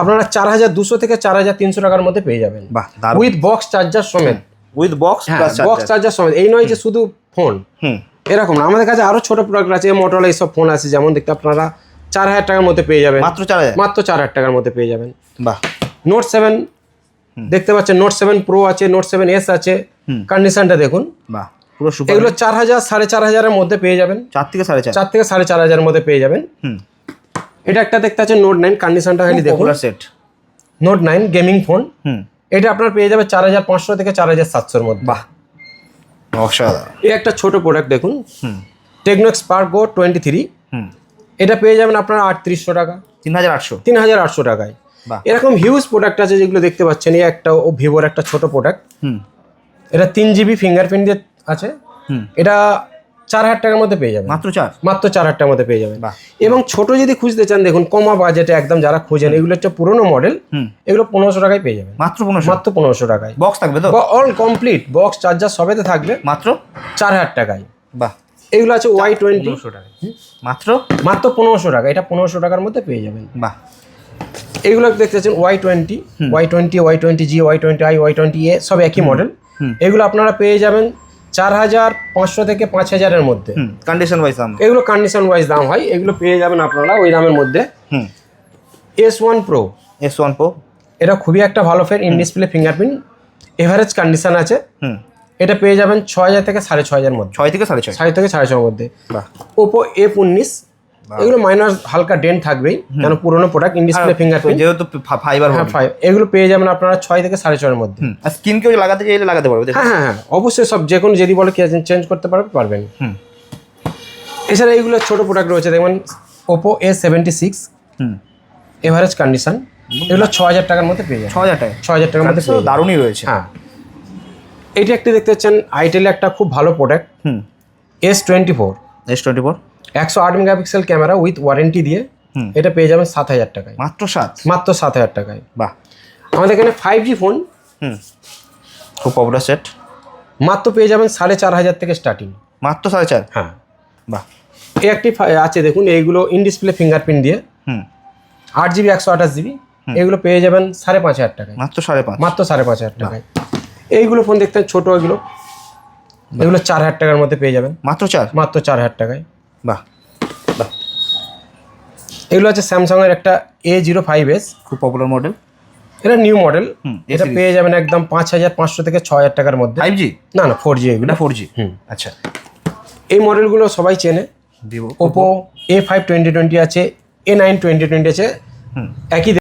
আপনারা চার হাজার দুশো থেকে চার হাজার তিনশো টাকার মধ্যে পেয়ে যাবেন। বাহ উইথ বক্স চার্জার সমেত। উইথ বক্স বক্স চার্জার সমেত। এই নয় যে শুধু ফোন এরকম না। আমাদের কাছে আরও ছোট প্রোডাক্ট আছে মোটরলা এইসব ফোন আছে যেমন দেখতে আপনারা চার হাজার টাকার মধ্যে পেয়ে যাবেন। মাত্র চার হাজার? মাত্র চার হাজার টাকার মধ্যে পেয়ে যাবেন। বাহ। নোট সেভেন দেখতে পাচ্ছেন নোট সেভেন প্রো আছে নোট সেভেন এস আছে। কন্ডিশনটা দেখুন। বাহ পুরো এগুলো চার হাজার সাড়ে চার হাজারের মধ্যে পেয়ে যাবেন। চার থেকে সাড়ে চার। চার থেকে সাড়ে চার হাজারের মধ্যে পেয়ে যাবেন। হুম। এটা একটা দেখতে পাচ্ছেন নোট নাইন কন্ডিশনটা খালি দেখুন। Set note nine gaming phone হুম। এটা আপনার পেয়ে যাবে চার হাজার পাঁচশো থেকে চার হাজার সাতশোর মধ্যে। বাহ। অসাধারণ। এই একটা ছোট প্রোডাক্ট দেখুন। হুম। Tecno Spark Go twenty three হুম। এটা পেয়ে যাবেন আপনার আটত্রিশশো টাকা। তিন হাজার আটশো। তিন হাজার আটশো টাকায়। বাহ। এরকম হিউজ প্রোডাক্ট আছে যেগুলো দেখতে পাচ্ছেন এই একটা ও ভিভোর একটা ছোট প্রোডাক্ট হুম। এটা তিন জিবি ফিঙ্গারপ্রিন্ট দিয়ে আছে। হুম। এটা চার হাজার টাকার মধ্যে পেয়ে যাবেন। মাত্র চার? মাত্র চার হাজার টাকার মধ্যে পেয়ে যাবেন। এবং ছোট যদি খুঁজতে চান দেখুন কমা বাজেটে একদম যারা খুঁজেন এগুলো হচ্ছে পুরোনো মডেল। এগুলো পনেরোশো টাকায় পেয়ে যাবেন। মাত্র পনেরোশো? মাত্র পনেরোশো টাকায়। বক্স থাকবে তো? অল কমপ্লিট বক্স চার্জার সবেতে থাকবে। মাত্র? চার হাজার টাকায়। বাহ। এগুলো আছে ওয়াই টোয়েন্টি মাত্র? মাত্র পনেরোশো টাকা। এটা পনেরোশো টাকার মধ্যে পেয়ে যাবেন। বাহ। এগুলো দেখতে পাচ্ছেন Y twenty Y twenty Y twenty G Y twenty I Y twenty A সব একই মডেল এগুলো আপনারা পেয়ে যাবেন চার হাজার পাঁচশো থেকে পাঁচ হাজারের মধ্যে কন্ডিশন ওয়াইজ দাম। এগুলো কন্ডিশন ওয়াইজ দাম হয় এগুলো পেয়ে যাবেন আপনারা ওই দামের মধ্যে। হুম। S one pro S one pro এটা খুবই একটা ভালো ফের in display fingerprint average condition আছে। হুম। এটা পেয়ে যাবেন ছ হাজার থেকে সাড়ে ছ হাজার মধ্যে। ছয় থেকে সাড়ে ছয়। সাড়ে থেকে সাড়ে ছয়ের মধ্যে। ওপো এফ উনিশ এগুলো মাইনাস হালকা ডেন্ট থাকবেই কেন পুরোনো প্রোডাক্ট ইন ডিসপ্লে ফিঙ্গারপ্রিন্ট যেহেতু ফাইবার হ্যাঁ ফাইভ এগুলো পেয়ে যাবেন আপনারা ছয় থেকে সাড়ে ছয়ের মধ্যে। আর স্কিন কেউ লাগাতে চাইলে লাগাতে পারবে হ্যাঁ হ্যাঁ হ্যাঁ অবশ্যই সব যে কোনো যদি বলে চেঞ্জ করতে পারবে পারবেন। এছাড়া এইগুলো ছোট প্রোডাক্ট রয়েছে দেখবেন Oppo A seventy six average condition এগুলো ছ হাজার টাকার মধ্যে পেয়ে যাবেন। ছ হাজার টাকা। ছ হাজার টাকার মধ্যে পেয়ে দারুণই রয়েছে। হ্যাঁ। এইটা একটি দেখতে পাচ্ছেন আইটেলে একটা খুব ভালো প্রোডাক্ট হুম। S twenty four S twenty four একশো আট মেগাপিক্সেল ক্যামেরা উইথ ওয়ারেন্টি দিয়ে। এটা পেয়ে যাবেন সাত হাজার টাকায়। মাত্র সাত? মাত্র সাত হাজার টাকায়। বাহ। আমাদের এখানে ফাইভ জি ফোন হুম। খুব পপুলার সেট মাত্র পেয়ে যাবেন সাড়ে চার হাজার থেকে স্টার্টিং মাত্র সাড়ে চার? হ্যাঁ। বাহ। এই একটি আছে দেখুন এইগুলো ইন ডিসপ্লে ফিঙ্গারপ্রিন্ট দিয়ে। হুম। আট জিবি একশো আঠাশ জিবি এগুলো পেয়ে যাবেন সাড়ে পাঁচ হাজার টাকায়। মাত্র সাড়ে পাঁচ। মাত্র সাড়ে পাঁচ হাজার টাকায়। এইগুলো ফোন দেখতেন ছোটো এগুলো। এগুলো চার হাজার টাকার মধ্যে পেয়ে যাবেন। মাত্র চার? মাত্র চার হাজার টাকায়। বাহ বাহ। এগুলো আছে স্যামসাংয়ের একটা এ জিরো ফাইভ এস খুব পপুলার মডেল এটা নিউ মডেল এটা পেয়ে যাবেন একদম পাঁচ হাজার পাঁচশো থেকে ছ হাজার টাকার মধ্যে। ফাইভ জি না না ফোর জি এগুলো। ফোর জি হুম। আচ্ছা। এই মডেলগুলো সবাই চেনে। Vivo Oppo A five twenty twenty আছে এ নাইন টোয়েন্টি টোয়েন্টি আছে। একই